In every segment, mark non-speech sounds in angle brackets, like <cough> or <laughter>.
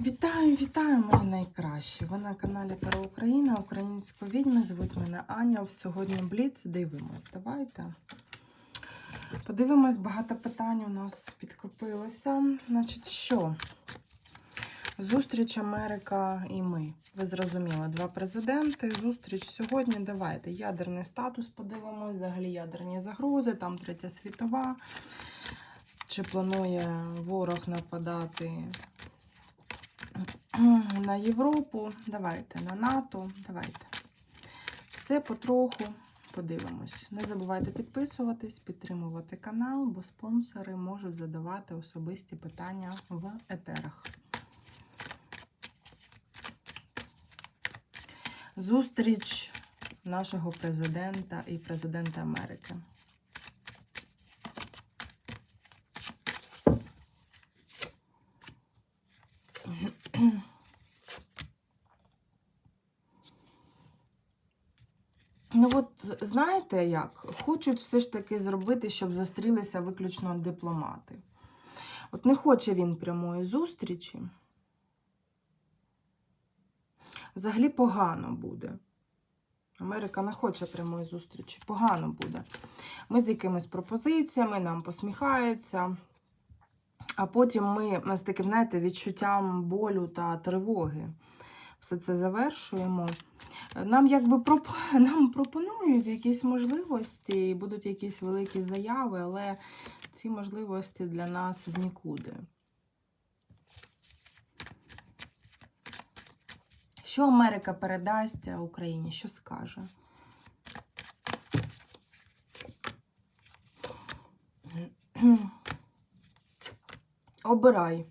Вітаю, вітаю, мої найкращі. Ви на каналі Таро Україна, української відьми. Звуть мене Аня. Сьогодні Бліц. Дивимось. Давайте. Подивимось, багато питань у нас підкопилося. Значить, що? Зустріч Америка і ми. Ви зрозуміли, два президенти. Зустріч сьогодні. Давайте. Ядерний статус подивимось, взагалі ядерні загрози, там третя світова. Чи планує ворог нападати <clears throat> на Європу, давайте на НАТО, давайте. Все потроху подивимось. Не забувайте підписуватись, підтримувати канал, бо спонсори можуть задавати особисті питання в етерах. Зустріч нашого президента і президента Америки. Ну, от знаєте як? Хочуть все ж таки зробити, щоб зустрілися виключно дипломати. От не хоче він прямої зустрічі. Взагалі погано буде. Америка не хоче прямої зустрічі. Погано буде. Ми з якимись пропозиціями, нам посміхаються. А потім ми з таким, знаєте, відчуттям болю та тривоги все це завершуємо. Нам якби проп... <laughs> нам пропонують якісь можливості, і будуть якісь великі заяви, але ці можливості для нас в нікуди. Що Америка передасть Україні? Що скаже? <clears throat> Обирай.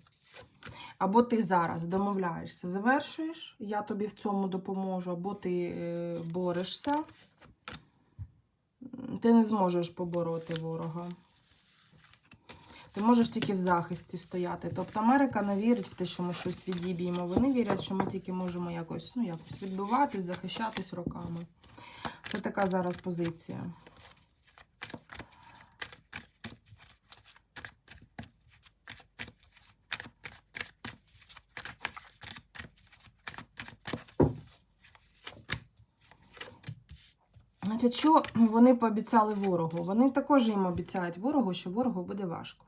Або ти зараз домовляєшся, завершуєш, я тобі в цьому допоможу, або ти е, борешся. Ти не зможеш побороти ворога. Ти можеш тільки в захисті стояти. Тобто Америка не вірить в те, що ми щось відіб'ємо. Вони вірять, що ми тільки можемо якось, ну, якось відбиватись, захищатись роками. Це така зараз позиція. Значить, що вони пообіцяли ворогу? Вони також їм обіцяють ворогу, що ворогу буде важко.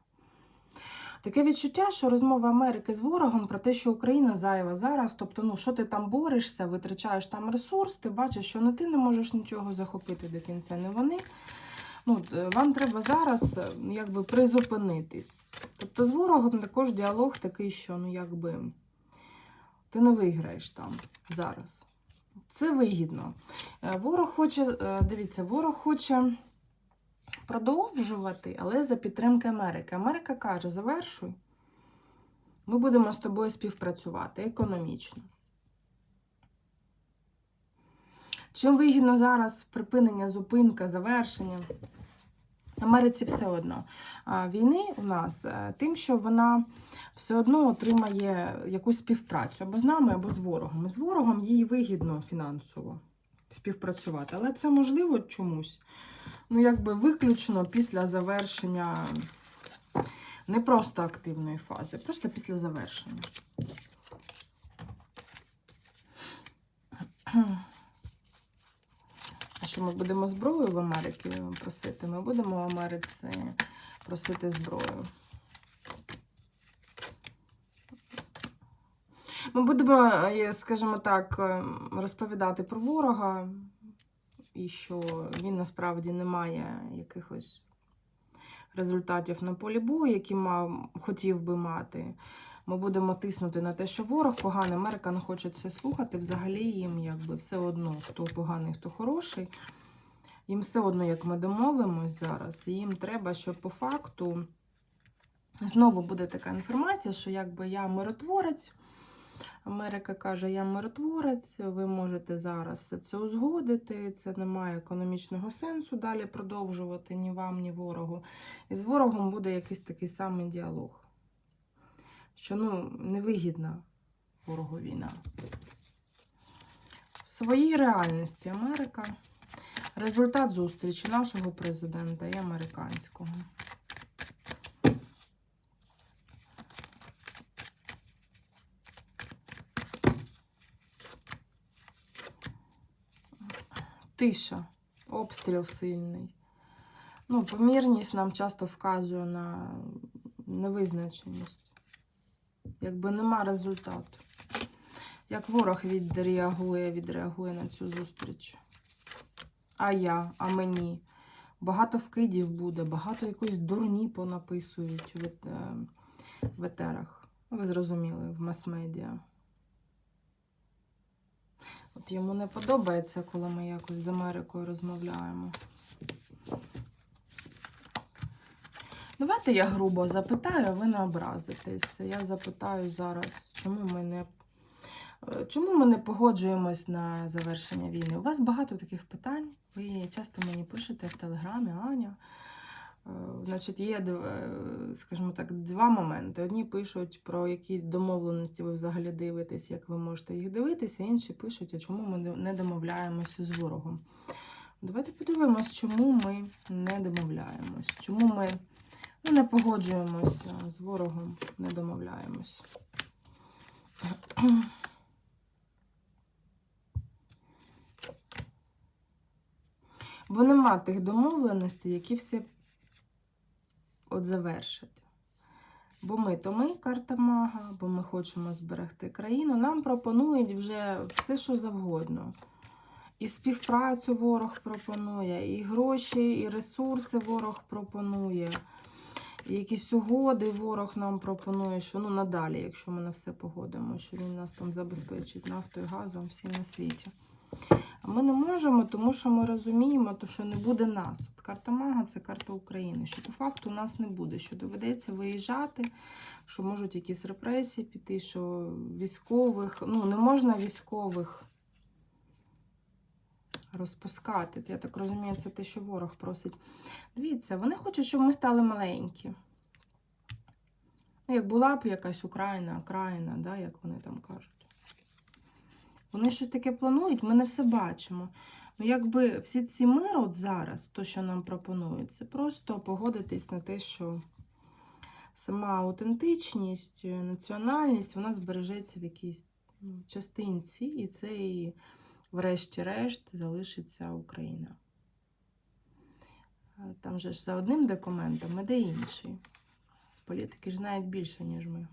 Таке відчуття, що розмова Америки з ворогом про те, що Україна зайва зараз, тобто, ну, що ти там борешся, витрачаєш там ресурс, ти бачиш, що не ти не можеш нічого захопити до кінця, не вони. Ну, Вам треба зараз якби призупинитись. Тобто з ворогом також діалог такий, що ну, якби, ти не виграєш там зараз. Це вигідно. Е, Ворог хоче, е, дивіться, ворог хоче продовжувати, але за підтримки Америки. Америка каже: завершуй, ми будемо з тобою співпрацювати економічно. Чим вигідно зараз припинення, зупинка, завершення? Америці все одно. Війни у нас е, тим, що вона все одно отримає якусь співпрацю або з нами, або з ворогом. З ворогом їй вигідно фінансово співпрацювати. Але це можливо чомусь. Ну, якби виключно після завершення не просто активної фази, просто після завершення. Що ми будемо зброю в Америці просити? Ми будемо в Америці просити зброю. Ми будемо, е, скажімо так, е, розповідати про ворога, і що він насправді не має якихось результатів на полі бою, які мав, хотів би мати. Ми будемо тиснути на те, що ворог поганий, Америка не хоче це слухати. Взагалі їм якби все одно, хто поганий, хто хороший. Їм все одно, як ми домовимось зараз, їм треба, щоб по факту знову буде така інформація, що якби я миротворець. Америка каже, я миротворець, ви можете зараз все це узгодити, це не має економічного сенсу далі продовжувати ні вам, ні ворогу. І з ворогом буде якийсь такий самий діалог що ну, невигідна ворогу війна. В своїй реальності Америка результат зустрічі нашого президента і американського. Тиша, обстріл сильний. Ну, Помірність нам часто вказує на невизначеність. Якби нема результату. Як ворог відреагує, відреагує на цю зустріч. А я, а мені. Багато вкидів буде, багато якоїсь дурні понаписують в, е, в етерах. Ви зрозуміли, в мас-медіа. От йому не подобається, коли ми якось з Америкою розмовляємо. Давайте я грубо запитаю, а ви не образитесь. Я запитаю зараз, чому ми не, е, чому ми не погоджуємось на завершення війни. У вас багато таких питань. Ви часто мені пишете в телеграмі, Аня. Е, Значить, є, е, скажімо так, два моменти. Одні пишуть, про які домовленості ви взагалі дивитесь, як ви можете їх дивитися, інші пишуть, а чому ми не- домовляємося з ворогом. Давайте подивимось, чому ми не домовляємось, чому ми ну, не погоджуємося з ворогом, не домовляємось. Бо нема тих домовленостей, які все от завершать. Бо ми то ми карта мага, бо ми хочемо зберегти країну. Нам пропонують вже все, що завгодно. І співпрацю ворог пропонує, і гроші, і ресурси ворог пропонує, і якісь угоди ворог нам пропонує, що ну надалі, якщо ми на все погодимо, що він нас там забезпечить нафтою, газом, всім на світі. А ми не можемо, тому що ми розуміємо, то, що не буде нас. От карта Мага це карта України. Що по факту нас не буде, що доведеться виїжджати, що можуть якісь репресії піти, що військових, ну не можна військових розпускати. Я так розумію, це те, що ворог просить. Дивіться, вони хочуть, щоб ми стали маленькі. Ну, як була б якась Україна, Україна, да, як вони там кажуть. Вони щось таке планують, ми не все бачимо. Ну, якби всі ці мир от зараз, то, що нам пропонують, це просто погодитись на те, що сама аутентичність, національність, вона збережеться в якійсь ну, частинці, і це і, врешті-решт, залишиться Україна. Там же ж за одним документом іде інший. Політики ж знають більше, ніж ми.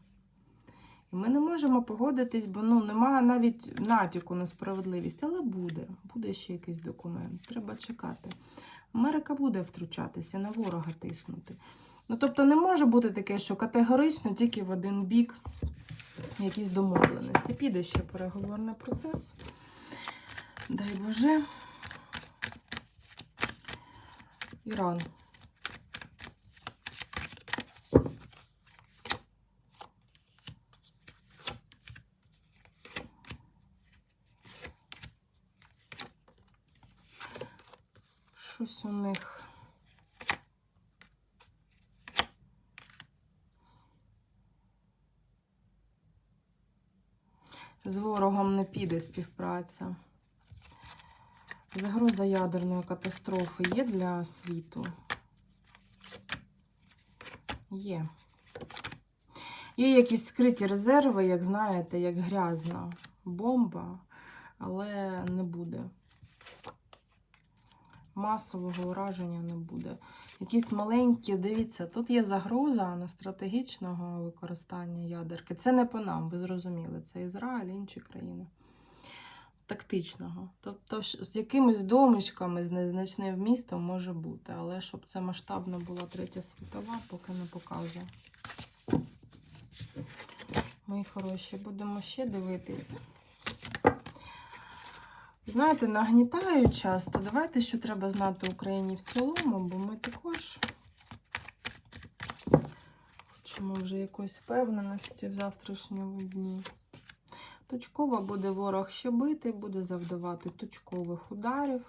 І ми не можемо погодитись, бо ну, немає навіть натяку на справедливість, але буде. Буде ще якийсь документ. Треба чекати. Америка буде втручатися, на ворога тиснути. Ну, тобто не може бути таке, що категорично тільки в один бік якісь домовленості. Піде ще переговорний процес. Дай Боже. Іран. Щось у них. З ворогом не піде співпраця. Загроза ядерної катастрофи є для світу? Є. Є якісь скриті резерви, як знаєте, як грязна бомба, але не буде. Масового ураження не буде. Якісь маленькі, дивіться, тут є загроза на стратегічного використання ядерки. Це не по нам, ви зрозуміли. Це Ізраїль, інші країни. Тактичного. Тобто, з якимись домішками, з незначним вмістом може бути, але щоб це масштабно була третя світова, поки не показує. Мої хороші, будемо ще дивитись. Знаєте, нагнітають часто. Давайте, що треба знати Україні в цілому, бо ми також хочемо вже якоїсь впевненості в завтрашньому дні. Точково буде ворог ще бити, буде завдавати точкових ударів.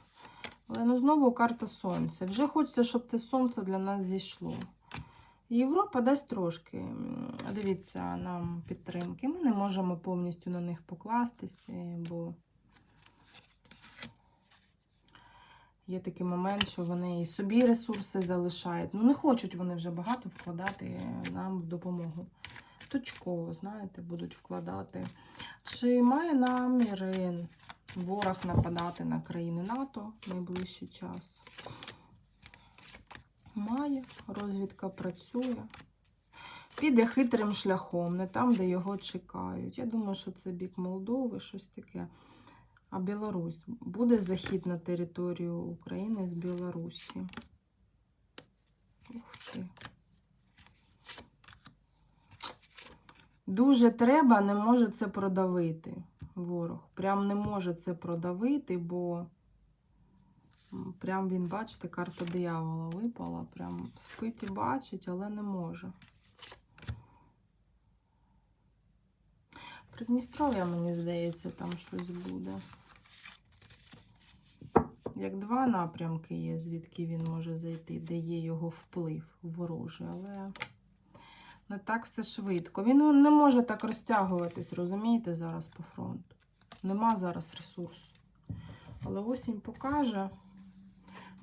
Але ну знову карта сонця. Вже хочеться, щоб це сонце для нас зійшло. Європа дасть трошки, дивіться, нам підтримки. Ми не можемо повністю на них покластися, бо є такий момент, що вони і собі ресурси залишають. Ну, не хочуть вони вже багато вкладати нам в допомогу. Точково, знаєте, будуть вкладати. Чи має наміри ворог нападати на країни НАТО в найближчий час. Має, розвідка працює. Піде хитрим шляхом, не там, де його чекають. Я думаю, що це бік Молдови, щось таке. А Білорусь буде захід на територію України з Білорусі. Ух ти. Дуже треба, не може це продавити. Ворог. Прям не може це продавити, бо прям він, бачите, карта диявола випала. Прям спить і бачить, але не може. Придністров'я, мені здається, там щось буде. Як два напрямки є, звідки він може зайти, де є його вплив ворожий, але не так все швидко. Він ну, не може так розтягуватись, розумієте, зараз по фронту. Нема зараз ресурсу. Але осінь покаже,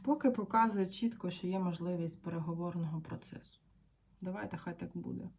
поки показує чітко, що є можливість переговорного процесу. Давайте хай так буде.